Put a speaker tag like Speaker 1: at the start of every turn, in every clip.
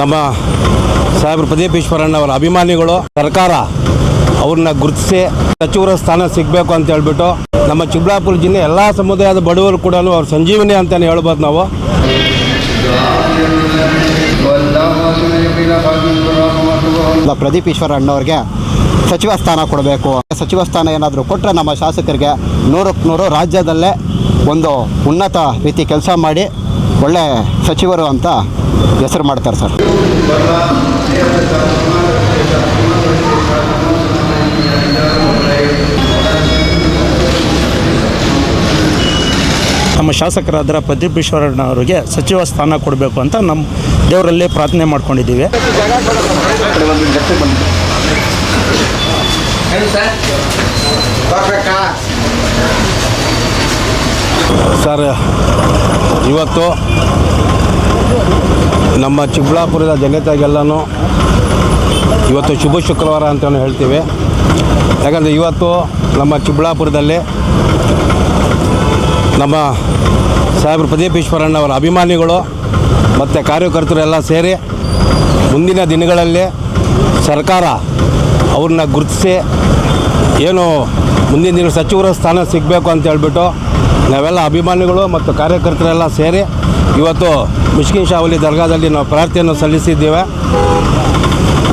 Speaker 1: ನಮ್ಮ ಸಾಹೇಬ್ರು ಪ್ರದೀಪ್ ಅವರ ಅಭಿಮಾನಿಗಳು, ಸರ್ಕಾರ ಅವ್ರನ್ನ ಗುರುತಿಸಿ ಸಚಿವರ ಸ್ಥಾನ ಸಿಗಬೇಕು ಅಂತ ಹೇಳ್ಬಿಟ್ಟು ನಮ್ಮ ಚಿಕ್ಕಬಳ್ಳಾಪುರ ಜಿಲ್ಲೆ ಎಲ್ಲ ಸಮುದಾಯದ ಬಡವರು ಕೂಡ ಅವ್ರ ಸಂಜೀವಿನಿ ಅಂತಲೇ ಹೇಳ್ಬೋದು ನಾವು.
Speaker 2: ಪ್ರದೀಪ್ ಈಶ್ವರ ಅಣ್ಣವ್ರಿಗೆ ಸಚಿವ ಸ್ಥಾನ ಕೊಡಬೇಕು. ಸಚಿವ ಸ್ಥಾನ ಏನಾದರೂ ಕೊಟ್ಟರೆ ನಮ್ಮ ಶಾಸಕರಿಗೆ ನೂರಕ್ಕೆ ನೂರು ರಾಜ್ಯದಲ್ಲೇ ಒಂದು ಉನ್ನತ ರೀತಿ ಕೆಲಸ ಮಾಡಿ ಒಳ್ಳೆ ಸಚಿವರು ಅಂತ ಹೆಸರು ಮಾಡ್ತಾರೆ ಸರ್.
Speaker 3: ನಮ್ಮ ಶಾಸಕರಾದ ಪ್ರದೀಪ್ ಈಶ್ವರಣ್ಣ ಅವರಿಗೆ ಸಚಿವ ಸ್ಥಾನ ಕೊಡಬೇಕು ಅಂತ ನಮ್ಮ ದೇವರಲ್ಲಿ ಪ್ರಾರ್ಥನೆ ಮಾಡ್ಕೊಂಡಿದ್ದೀವಿ.
Speaker 1: ಸರ್, ಇವತ್ತು ನಮ್ಮ ಚಿಕ್ಕಬಳ್ಳಾಪುರದ ಜನತೆಗೆಲ್ಲನೂ ಇವತ್ತು ಶುಭ ಶುಕ್ರವಾರ ಅಂತಲೂ ಹೇಳ್ತೀವಿ. ಯಾಕಂದರೆ ಇವತ್ತು ನಮ್ಮ ಚಿಕ್ಕಬಳ್ಳಾಪುರದಲ್ಲಿ ನಮ್ಮ ಸಾಹೇಬ್ರು ಪ್ರದೀಪ್ ಈಶ್ವರಣ್ಣ ಅವರ ಅಭಿಮಾನಿಗಳು ಮತ್ತು ಕಾರ್ಯಕರ್ತರೆಲ್ಲ ಸೇರಿ ಮುಂದಿನ ದಿನಗಳಲ್ಲಿ ಸರ್ಕಾರ ಅವ್ರನ್ನ ಗುರುತಿಸಿ ಏನು ಮುಂದಿನ ದಿನ ಸಚಿವರ ಸ್ಥಾನ ಸಿಗಬೇಕು ಅಂತ ಹೇಳ್ಬಿಟ್ಟು ನಾವೆಲ್ಲ ಅಭಿಮಾನಿಗಳು ಮತ್ತು ಕಾರ್ಯಕರ್ತರೆಲ್ಲ ಸೇರಿ ಇವತ್ತು ಮಿಷ್ಕಿನ್ ಶಾವಲಿ ದರ್ಗಾದಲ್ಲಿ ನಾವು ಪ್ರಾರ್ಥನೆಯನ್ನು ಸಲ್ಲಿಸಿದ್ದೇವೆ.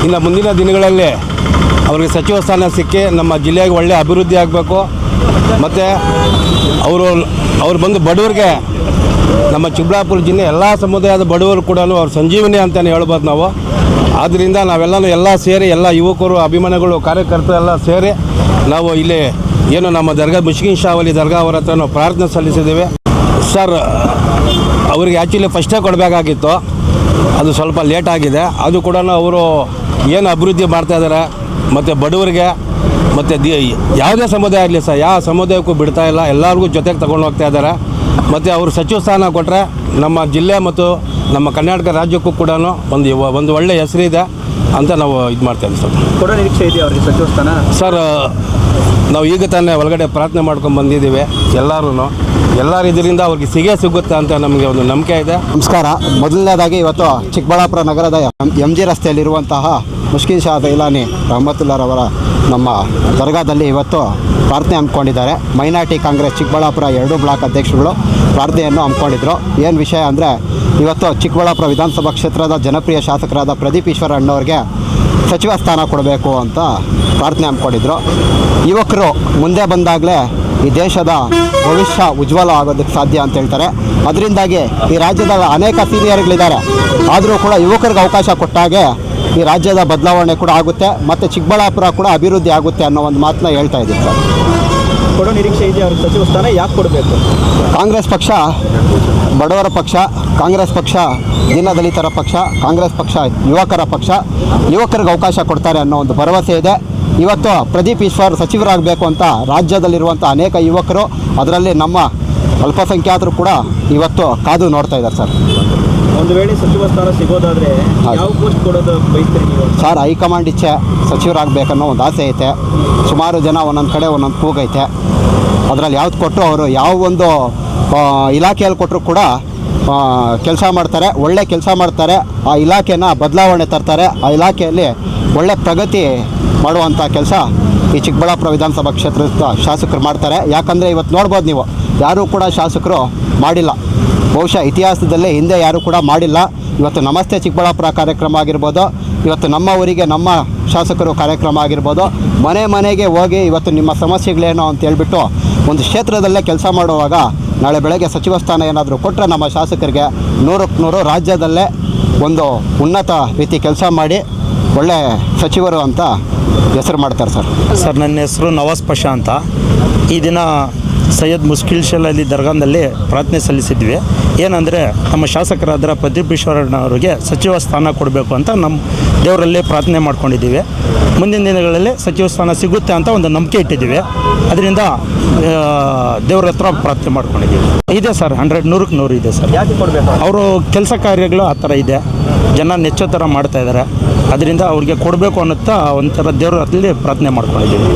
Speaker 1: ಇನ್ನು ಮುಂದಿನ ದಿನಗಳಲ್ಲಿ ಅವರಿಗೆ ಸಚಿವ ಸ್ಥಾನ ಸಿಕ್ಕಿ ನಮ್ಮ ಜಿಲ್ಲೆಗೆ ಒಳ್ಳೆಯ ಅಭಿವೃದ್ಧಿ ಆಗಬೇಕು. ಮತ್ತು ಅವರು, ಅವ್ರು ಬಂದು ಬಡವರಿಗೆ ನಮ್ಮ ಚಿಕ್ಕಬಳ್ಳಾಪುರ ಜಿಲ್ಲೆ ಎಲ್ಲ ಸಮುದಾಯದ ಬಡವರು ಕೂಡ ಅವ್ರ ಸಂಜೀವಿನಿ ಅಂತಲೇ ಹೇಳ್ಬೋದು ನಾವು. ಆದ್ದರಿಂದ ನಾವೆಲ್ಲನೂ ಎಲ್ಲ ಸೇರಿ ಎಲ್ಲ ಯುವಕರು, ಅಭಿಮಾನಿಗಳು, ಕಾರ್ಯಕರ್ತರೆಲ್ಲ ಸೇರಿ ನಾವು ಇಲ್ಲಿ ಏನು ನಮ್ಮ ದರ್ಗಾ ಮುಷ್ಕಿನ್ ಶಾವಲಿ ದರ್ಗಾ ಅವರ ಹತ್ರ ನಾವು ಪ್ರಾರ್ಥನೆ ಸಲ್ಲಿಸಿದ್ದೇವೆ. ಸರ್, ಅವರಿಗೆ ಆ್ಯಕ್ಚುಲಿ ಫಸ್ಟೇ ಕೊಡಬೇಕಾಗಿತ್ತು. ಅದು ಸ್ವಲ್ಪ ಲೇಟ್ ಆಗಿದೆ. ಅದು ಕೂಡ ಅವರು ಏನು ಅಭಿವೃದ್ಧಿ ಮಾಡ್ತಾ ಇದ್ದಾರೆ, ಮತ್ತು ಬಡವರಿಗೆ, ಮತ್ತು ದಿ ಯಾವುದೇ ಸಮುದಾಯ ಆಗಲಿ ಸರ್, ಯಾವ ಸಮುದಾಯಕ್ಕೂ ಬಿಡ್ತಾ ಇಲ್ಲ. ಎಲ್ಲರಿಗೂ ಜೊತೆಗೆ ತಗೊಂಡು ಹೋಗ್ತಾ ಇದ್ದಾರೆ. ಮತ್ತು ಅವರು ಸಚಿವ ಸ್ಥಾನ ಕೊಟ್ಟರೆ ನಮ್ಮ ಜಿಲ್ಲೆ ಮತ್ತು ನಮ್ಮ ಕರ್ನಾಟಕ ರಾಜ್ಯಕ್ಕೂ ಕೂಡ ಒಂದು ಒಂದು ಒಳ್ಳೆಯ ಹೆಸರಿದೆ. ಅಂತ ನಾವು ಇದು ಮಾಡ್ತೇವೆ ಸರ್.
Speaker 4: ಕೊಡೋ ನಿರೀಕ್ಷೆ ಇದೆಯಾ ಅವರಿಗೆ ಸಚಿವ ಸ್ಥಾನ
Speaker 1: ಸರ್ ನಾವು ಈಗ ತಾನೇ ಒಳಗಡೆ ಪ್ರಾರ್ಥನೆ ಮಾಡ್ಕೊಂಡು ಬಂದಿದ್ದೀವಿ ಎಲ್ಲರೂ ಎಲ್ಲರ ಇದರಿಂದ ಅವ್ರಿಗೆ ಸಿಗೇ ಸಿಗುತ್ತೆ ಅಂತ ನಮಗೆ ಒಂದು ನಂಬಿಕೆ ಇದೆ.
Speaker 2: ನಮಸ್ಕಾರ. ಮೊದಲನೇದಾಗಿ ಇವತ್ತು ಚಿಕ್ಕಬಳ್ಳಾಪುರ ನಗರದ ಎಂ ಜಿ ರಸ್ತೆಯಲ್ಲಿರುವಂತಹ ಮುಷ್ಕಿನ್ ಶಾ ದೈಲಾನಿ ರಹಮತುಲ್ಲಾರವರ ನಮ್ಮ ದರ್ಗಾದಲ್ಲಿ ಇವತ್ತು ಪ್ರಾರ್ಥನೆ ಹಮ್ಮಿಕೊಂಡಿದ್ದಾರೆ. ಮೈನಾರಿಟಿ ಕಾಂಗ್ರೆಸ್ ಚಿಕ್ಕಬಳ್ಳಾಪುರ ಎರಡು ಬ್ಲಾಕ್ ಅಧ್ಯಕ್ಷರುಗಳು ಪ್ರಾರ್ಥನೆಯನ್ನು ಹಮ್ಮಿಕೊಂಡಿದ್ರು. ಏನು ವಿಷಯ ಅಂದರೆ ಇವತ್ತು ಚಿಕ್ಕಬಳ್ಳಾಪುರ ವಿಧಾನಸಭಾ ಕ್ಷೇತ್ರದ ಜನಪ್ರಿಯ ಶಾಸಕರಾದ ಪ್ರದೀಪ್ ಈಶ್ವರ ಅಣ್ಣವ್ರಿಗೆ ಸಚಿವ ಸ್ಥಾನ ಕೊಡಬೇಕು ಅಂತ ಪ್ರಾರ್ಥನೆ ಹಮ್ಮಿಕೊಂಡಿದ್ರು. ಯುವಕರು ಮುಂದೆ ಬಂದಾಗಲೇ ಈ ದೇಶದ ಭವಿಷ್ಯ ಉಜ್ವಲ ಆಗೋದಕ್ಕೆ ಸಾಧ್ಯ ಅಂತ ಹೇಳ್ತಾರೆ. ಅದರಿಂದಾಗಿ ಈ ರಾಜ್ಯದ ಅನೇಕ ಸೀನಿಯರ್ಗಳಿದ್ದಾರೆ. ಆದರೂ ಕೂಡ ಯುವಕರಿಗೆ ಅವಕಾಶ ಕೊಟ್ಟಾಗೆ ಈ ರಾಜ್ಯದ ಬದಲಾವಣೆ ಕೂಡ ಆಗುತ್ತೆ, ಮತ್ತು ಚಿಕ್ಕಬಳ್ಳಾಪುರ ಕೂಡ ಅಭಿವೃದ್ಧಿ ಆಗುತ್ತೆ ಅನ್ನೋ ಒಂದು ಮಾತನ್ನ ಹೇಳ್ತಾ ಇದ್ದೀನಿ ಸರ್.
Speaker 4: ಕೊಡೋ ನಿರೀಕ್ಷೆ ಇದೆ ಅವ್ರಿಗೆ ಸಚಿವ ಸ್ಥಾನ ಯಾಕೆ ಕೊಡಬೇಕು?
Speaker 2: ಕಾಂಗ್ರೆಸ್ ಪಕ್ಷ, ಬಡವರ ಪಕ್ಷ, ಕಾಂಗ್ರೆಸ್ ಪಕ್ಷ ದೀನದಲಿತರ ಪಕ್ಷ, ಕಾಂಗ್ರೆಸ್ ಪಕ್ಷ, ಯುವಕರ ಪಕ್ಷ, ಯುವಕರಿಗೆ ಅವಕಾಶ ಕೊಡ್ತಾರೆ ಅನ್ನೋ ಒಂದು ಭರವಸೆ ಇದೆ. ಇವತ್ತು ಪ್ರದೀಪ್ ಈಶ್ವರ್ ಸಚಿವರಾಗಬೇಕು ಅಂತ ರಾಜ್ಯದಲ್ಲಿರುವಂಥ ಅನೇಕ ಯುವಕರು, ಅದರಲ್ಲಿ ನಮ್ಮ ಅಲ್ಪಸಂಖ್ಯಾತರು ಕೂಡ ಇವತ್ತು ಕಾದು ನೋಡ್ತಾ ಇದ್ದಾರೆ ಸರ್.
Speaker 4: ಒಂದು ವೇಳೆ ಸಚಿವ ಸ್ಥಾನ ಸಿಗೋದಾದ್ರೆ. ಯಾವ ಪೋಸ್ಟ್ ಕೊಡೋದು ಬಯಸ್ತೀರಿ ನೀವು?
Speaker 2: ಸರ್ ಹೈಕಮಾಂಡ್ ಇಚ್ಛೆ ಸಚಿವರಾಗಬೇಕನ್ನೋ ಒಂದು ಆಸೆ ಐತೆ. ಸುಮಾರು ಜನ ಒಂದೊಂದು ಕಡೆ ಒಂದೊಂದು ಕೂಗೈತೆ ಅದರಲ್ಲಿ ಯಾವ್ದು ಕೊಟ್ಟರು ಅವರು ಯಾವ ಒಂದು ಇಲಾಖೆಯಲ್ಲಿ ಕೊಟ್ಟರು ಕೂಡ ಕೆಲಸ ಮಾಡ್ತಾರೆ ಒಳ್ಳೆ ಕೆಲಸ ಮಾಡ್ತಾರೆ. ಆ ಇಲಾಖೆನ ಬದಲಾವಣೆ ತರ್ತಾರೆ. ಆ ಇಲಾಖೆಯಲ್ಲಿ ಒಳ್ಳೆ ಪ್ರಗತಿ ಮಾಡುವಂಥ ಕೆಲಸ ಈ ಚಿಕ್ಕಬಳ್ಳಾಪುರ ವಿಧಾನಸಭಾ ಕ್ಷೇತ್ರದ ಶಾಸಕರು ಮಾಡ್ತಾರೆ. ಯಾಕಂದರೆ ಇವತ್ತು ನೋಡ್ಬೋದು ನೀವು ಯಾರೂ ಕೂಡ ಶಾಸಕರು ಮಾಡಿಲ್ಲ. ಬಹುಶಃ ಇತಿಹಾಸದಲ್ಲೇ ಹಿಂದೆ ಯಾರೂ ಕೂಡ ಮಾಡಿಲ್ಲ. ಇವತ್ತು ನಮಸ್ತೆ ಚಿಕ್ಕಬಳ್ಳಾಪುರ ಕಾರ್ಯಕ್ರಮ ಆಗಿರ್ಬೋದು, ಇವತ್ತು ನಮ್ಮ ಊರಿಗೆ ನಮ್ಮ ಶಾಸಕರು ಕಾರ್ಯಕ್ರಮ ಆಗಿರ್ಬೋದು, ಮನೆ ಮನೆಗೆ ಹೋಗಿ ಇವತ್ತು ನಿಮ್ಮ ಸಮಸ್ಯೆಗಳೇನು ಅಂತ ಹೇಳ್ಬಿಟ್ಟು ಒಂದು ಕ್ಷೇತ್ರದಲ್ಲೇ ಕೆಲಸ ಮಾಡುವಾಗ ನಾಳೆ ಬೆಳಗ್ಗೆ ಸಚಿವ ಸ್ಥಾನ ಏನಾದರೂ ಕೊಟ್ಟರೆ ನಮ್ಮ ಶಾಸಕರಿಗೆ ನೂರಕ್ಕೆ ನೂರು ರಾಜ್ಯದಲ್ಲೇ ಒಂದು ಉನ್ನತ ರೀತಿ ಕೆಲಸ ಮಾಡಿ ಒಳ್ಳೆ ಸಚಿವರು ಅಂತ ಹೆಸರು ಮಾಡ್ತಾರೆ ಸರ್.
Speaker 3: ಸರ್, ನನ್ನ ಹೆಸರು ಪಷಾ ಅಂತ. ಈ ದಿನ ಸೈಯದ್ ಮುಸ್ಕಿಲ್ ಶಲಲ್ಲಿ ದರ್ಗಾದಲ್ಲಿ ಪ್ರಾರ್ಥನೆ ಸಲ್ಲಿಸಿದ್ವಿ. ಏನಂದರೆ ನಮ್ಮ ಶಾಸಕರಾದ ಪ್ರದೀಪೇಶ್ವರನವರಿಗೆ ಸಚಿವ ಸ್ಥಾನ ಕೊಡಬೇಕು ಅಂತ ನಮ್ಮ ದೇವರಲ್ಲಿ ಪ್ರಾರ್ಥನೆ ಮಾಡ್ಕೊಂಡಿದ್ದೀವಿ. ಮುಂದಿನ ದಿನಗಳಲ್ಲಿ ಸಚಿವ ಸ್ಥಾನ ಸಿಗುತ್ತೆ ಅಂತ ಒಂದು ನಂಬಿಕೆ ಇಟ್ಟಿದ್ದೀವಿ. ಅದರಿಂದ ದೇವ್ರ ಹತ್ರ ಪ್ರಾರ್ಥನೆ ಮಾಡ್ಕೊಂಡಿದ್ದೀವಿ. ಇದೆ ಸರ್ ಹಂಡ್ರೆಡ್ ನೂರಕ್ಕೆ ನೂರು ಇದೆ ಸರ್.
Speaker 4: ಯಾಕೆ ಕೊಡಬೇಕು?
Speaker 3: ಅವರು ಕೆಲಸ ಕಾರ್ಯಗಳು ಆ ಥರ ಇದೆ. ಜನ ನೆಚ್ಚೋ ಥರ ಮಾಡ್ತಾ ಇದ್ದಾರೆ ಅದರಿಂದ ಅವ್ರಿಗೆ ಕೊಡಬೇಕು ಅನ್ನುತ್ತಾ ಒಂಥರ ದೇವ್ರ ಹತ್ತಲ್ಲಿ ಪ್ರಾರ್ಥನೆ ಮಾಡ್ಕೊಂಡಿದ್ದೀವಿ.